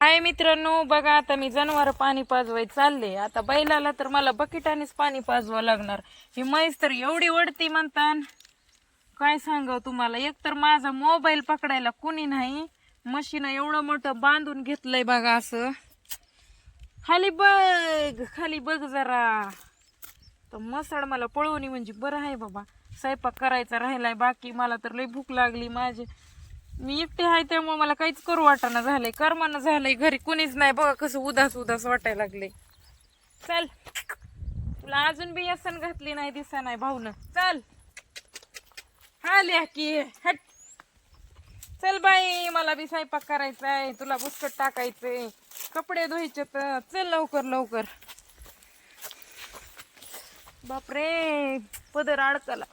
हाय मित्रांनो बघा आता मी जनावर पाणी पाजवाय चालले. आता बैलाला तर मला बकेटानेच पाणी पाजवा लागणार. ही म्हैस तर एवढी वडती म्हणतान. काय सांगाव तुम्हाला? एक तर माझा मोबाईल पकडायला कुणी नाही. मशीन एवढं मोठं बांधून घेतलंय बघा असं. खाली बघ खाली बघ जरा. तर मसाड मला पळवणी म्हणजे बरं आहे बाबा. स्वयंपाक करायचा राहिलाय बाकी मला तर लई भूक लागली माझे. मी एकटी आहे त्यामुळे मला काहीच करू वाटाना झालंय. करमाना झालंय घरी. कुणीच नाही. बघा कसं उदास उदास वाटायला लागले. चल. तुला अजून बी यसन घातली नाही दिसा नाही भाऊन. चल. आल्या की हट. चल बाई मला बी स्वयंपाक करायचा आहे तुला बुस्कट टाकायचंय कपडे धुवायचे तर. चल लवकर लवकर. बापरे पदर अडकला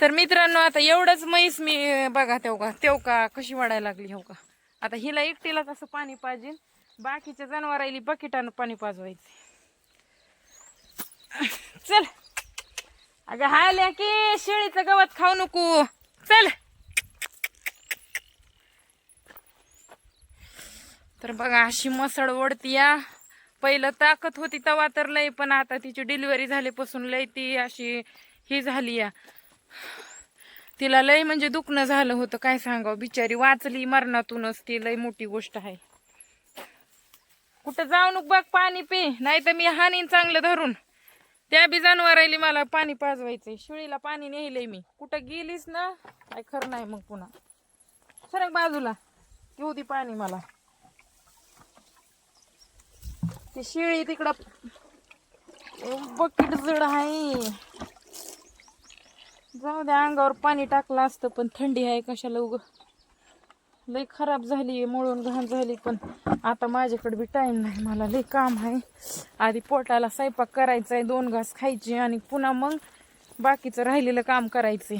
तर मित्रांनो आता एवढंच म्हैस मी बघा तेव का तेव का कशी वाढायला लागली हो का? आता हिला एकटीला तसं पाणी पाहिजे बाकीच्या जनावराईली बकेटानं पाणी पाजवायचे. चल. अगं हायल्या की शेळीचं गवत खाऊ नको. चल. तर बघा अशी मसळ ओढती या पहिलं ताकद होती तवा तर लय पण आता तिची डिलिव्हरी झाल्यापासून लय ती अशी ही झाली या तिला लय म्हणजे दुखणं झालं होतं काय सांगावं? बिचारी वाचली मरणातूनच ती लय मोठी गोष्ट आहे. कुठं जाऊ नको बघ पाणी पी नाही तर मी हानीन चांगलं धरून. त्या बी जनावरायली मला पाणी पाजवायचंय शिळीला पाणी नेलंय मी. कुठं गेलीस ना काय खरं नाही मग पुन्हा. सरक बाजूला घेऊ दे पाणी मला. ती शिळी तिकडं बकेट जड आहे. जाऊ द्या अंगावर पाणी टाकलं असतं पण थंडी आहे कशाला उग? लई खराब झाली मळून घाण झाली पण आता माझ्याकडे बी टाईम नाही मला लई काम आहे. आधी पोटाला स्वयंपाक करायचा आहे दोन घास खायचे आणि पुन्हा मग बाकीचं राहिलेलं काम करायचे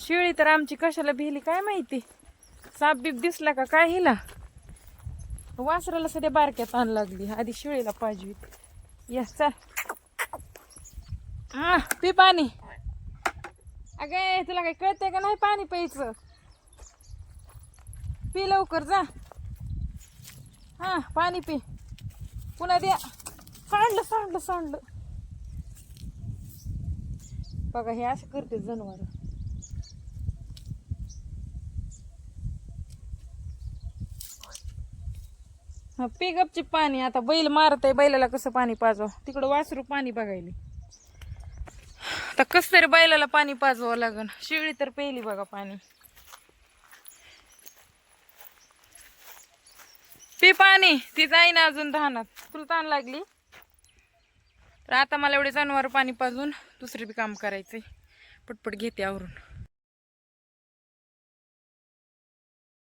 शिळी तर आमची कशाला भिली काय माहिती? साप बीप दिसला का काय हिला? वासराला सध्या बारक्यात आण लागली आधी शिळीला पाहिजे या चल. हा पी पाणी. अगे तुला काही कळतंय का? नाही पाणी प्यायचं. पी लवकर जा. हां पाणी पी. पुन्हा द्या. सांडलं सांडलं सांडलं. बघा हे असं करते जनावर. हा पी पाणी. आता बैल मारतय बैलाला कसं पाणी पाजव? तिकडं वासरू पाणी बघायला. आता कस तरी बैलाला पाणी पाजवावं लागन. शिळी तर पेली बघा पाणी. पी पाणी. ती जाईन अजून धानात. तुला ताण लागली? तर आता मला एवढे जनावर पाणी पाजून दुसरे बी काम करायचंय. पटपट घेते आवरून.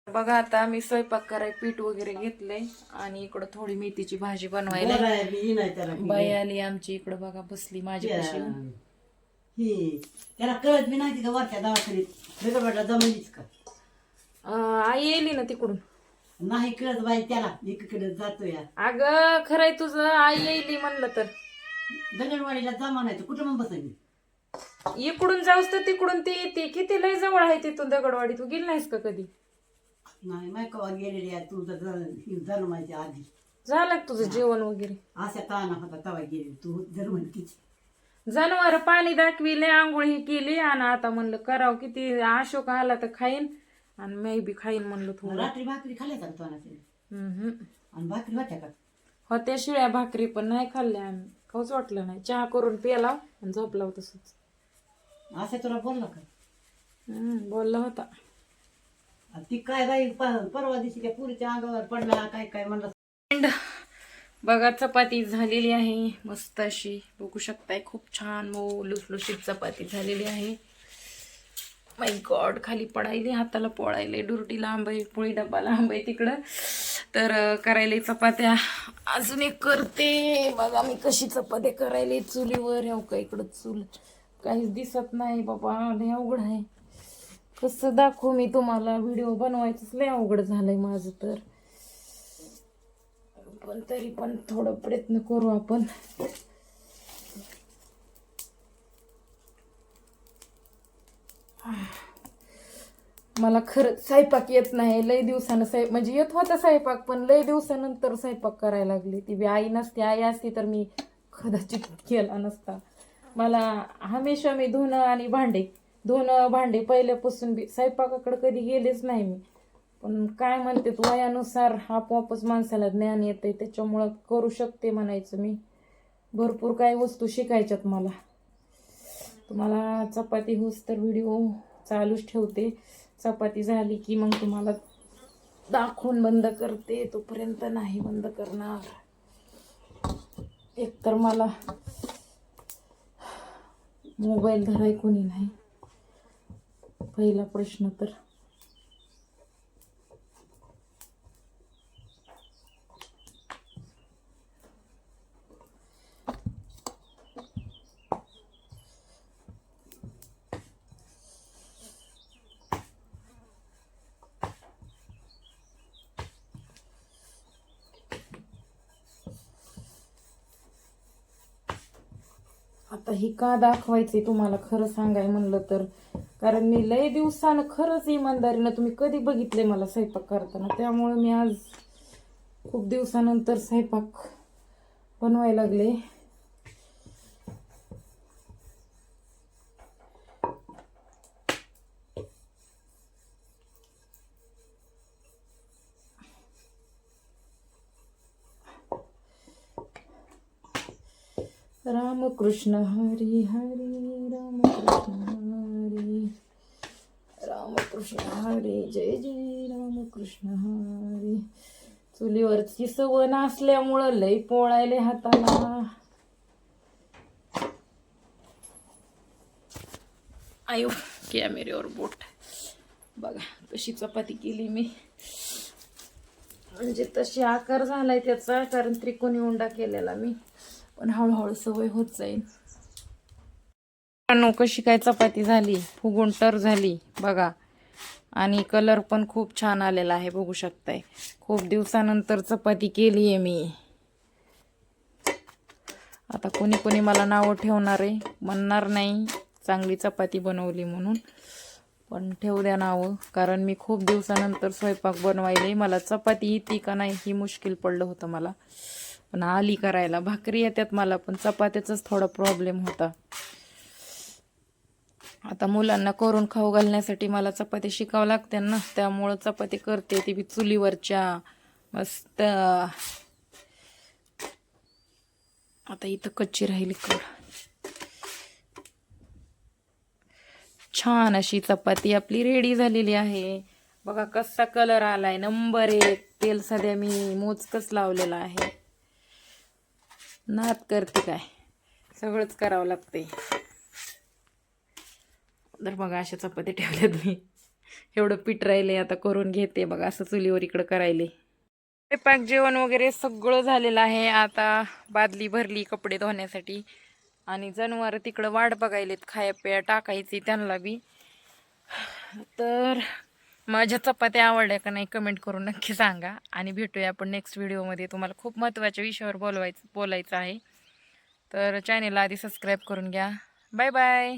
बघा आता मी स्वयंपाक कराय पीठ वगैरे घेतलंय आणि इकडं थोडी मेथीची भाजी बनवायला. बाई आली आमची इकडं बघा बसली माझ्यापाशी ही त्याला कळत बी नाही का वरच्या दवाखान्यात. वेगळं जमिनीच का? अं, आई येली ना तिकडून. नाही कळत बाई त्याला एकीकडे जातो या अगं खरंय तुझं आई येईली म्हणलं तर. दगडवाडीला जमा नाही तर कुठं मग बसायची? इकडून जाऊस तर तिकडून ती येते. किती लय जवळ आहे तिथून दगडवाडी तू गेली नाहीस का कधी? नाही माय कवा गेलेली आहे. तू जन्मायच्या आधी. झालं का तुझं जेवण वगैरे? अशा ताना होता तवा गेली. तू जन्मतीची जनावर पाणी दाखविले आंघोळ ही केली आणि आता म्हणलं करावं किती अशोक आला तर खाईन आणि मी बी खाईन म्हणलं थोडं. रात्री भाकरी खाल्ल्या का तो हम्म. आणि भाकरी होत्या का? होत्या शिळ्या भाकरी पण नाही खाल्ल्या आम्ही. खाऊच वाटलं नाही. चहा करून प्याला आणि झोपला तसंच असं तुला बोलला का? हम्म, बोलला होता. आणि ती काय बाई प- परवा दिवशी त्या पुरीच्या अंगावर पडला काय काय म्हणलं? बघा चपाती झालेली आहे मस्त अशी. बघू शकताय खूप छान मऊ लुसलुशीत चपाती झालेली आहे. माय गॉड खाली पडायले हाताला पोळायले डुरटी लांब आहे पोळी डब्बा लांब आहे तिकडं. तर करायला चपात्या. अजून एक करते. बघा मी कशी चपात्या करायला चुलीवर. ह्या का इकडं चूल काहीच दिसत नाही बाबा लय अवघड आहे. कसं दाखवू मी तुम्हाला? व्हिडिओ बनवायचंच लय अवघड झालंय माझं तर. पण तरी पण थोडं प्रयत्न करू आपण. मला खरंच स्वयंपाक येत नाही. लय दिवसानं स्वयं म्हणजे येत होता स्वयंपाक पण लय दिवसानंतर स्वयंपाक करायला लागली. ती बी आई नसती आई असती तर मी कदाचित केला नसता. मला हमेशा मी धुणं आणि भांडे धुणं भांडे पहिल्यापासून बी स्वयंपाकाकडे कधी गेलेच नाही मी. पण काय म्हणते वयानुसार आपोआपच माणसाला ज्ञान येते त्याच्यामुळं करू शकते म्हणायचं मी. भरपूर काही वस्तू शिकायच्यात मला. तुम्हाला चपाती होस तर व्हिडिओ चालूच ठेवते. चपाती झाली की मग तुम्हाला दाखवून बंद करते तोपर्यंत नाही बंद करणार. एकतर मला मोबाईल धराय कोणी नाही. पहिला प्रश्न तर आता ही का दाखवायचे तुम्हाला खरं सांगाय म्हणलं तर? कारण मी लय दिवसानं खरंच इमानदारीनं तुम्ही कधी बघितले मला स्वयंपाक करताना? त्यामुळे मी आज खूप दिवसानंतर स्वयंपाक बनवायला लागले. रामकृष्ण हरी हरी रामकृष्ण हरी। रामकृष्ण हरी जय जय रामकृष्ण हरी। चुलीवरची सवण असल्यामुळं लय पोळायले हाताला. आयो कॅमेऱ्यावर बोट. बघा कशी चपाती केली मी. म्हणजे तशी आकार झालाय त्याचा कारण त्रिकोणी उंडा केलेला मी. पण हळूहळू सवय होत जाईल. कशी काय चपाती झाली? फुगून टर झाली बघा. आणि कलर पण खूप छान आलेला आहे बघू शकताय. खूप दिवसानंतर चपाती केली आहे मी. आता कोणी कोणी मला नावं ठेवणार आहे. म्हणणार नाही चांगली चपाती बनवली म्हणून. पण ठेवू द्या नावं कारण मी खूप दिवसानंतर स्वयंपाक बनवायले. मला चपाती येते का नाही ही मुश्किल पडलं होतं मला. पण आली करायला. भाकरी येतात मला पण चपात्याचाच थोडा प्रॉब्लेम होता. आता मुलांना करून खाऊ घालण्यासाठी मला चपाती शिकावं लागते ना त्यामुळं चपाती करते ती बी चुलीवरच्या. मस्त. आता इथं कच्ची राहिली कड छान अशी चपाती आपली रेडी झालेली आहे. बघा कसा कलर आलाय. नंबर एक तेल सध्या मी मोजकच लावलेला आहे. नात करते काय? सगळंच करावं लागते तर बघा अशा चपाती ठेवल्यात मी. एवढं पीठ राहिले आता करून घेते. बघा असं चुलीवर इकडं करायले. स्वयंपाक जेवण वगैरे सगळं झालेलं आहे. आता बादली भरली कपडे धुण्यासाठी. आणि जनावर तिकडं वाट बघायलेत खाया पिया टाकायची त्यांना बी. तर माझ्या चपात्या आवडल्या का नाही कमेंट करून नक्की सांगा. आणि भेटूया आपण नेक्स्ट व्हिडिओमध्ये तुम्हाला खूप महत्त्वाच्या विषयावर बोलवायचं बोलायचं आहे. तर चॅनेलला आधी सबस्क्राईब करून घ्या. Bye bye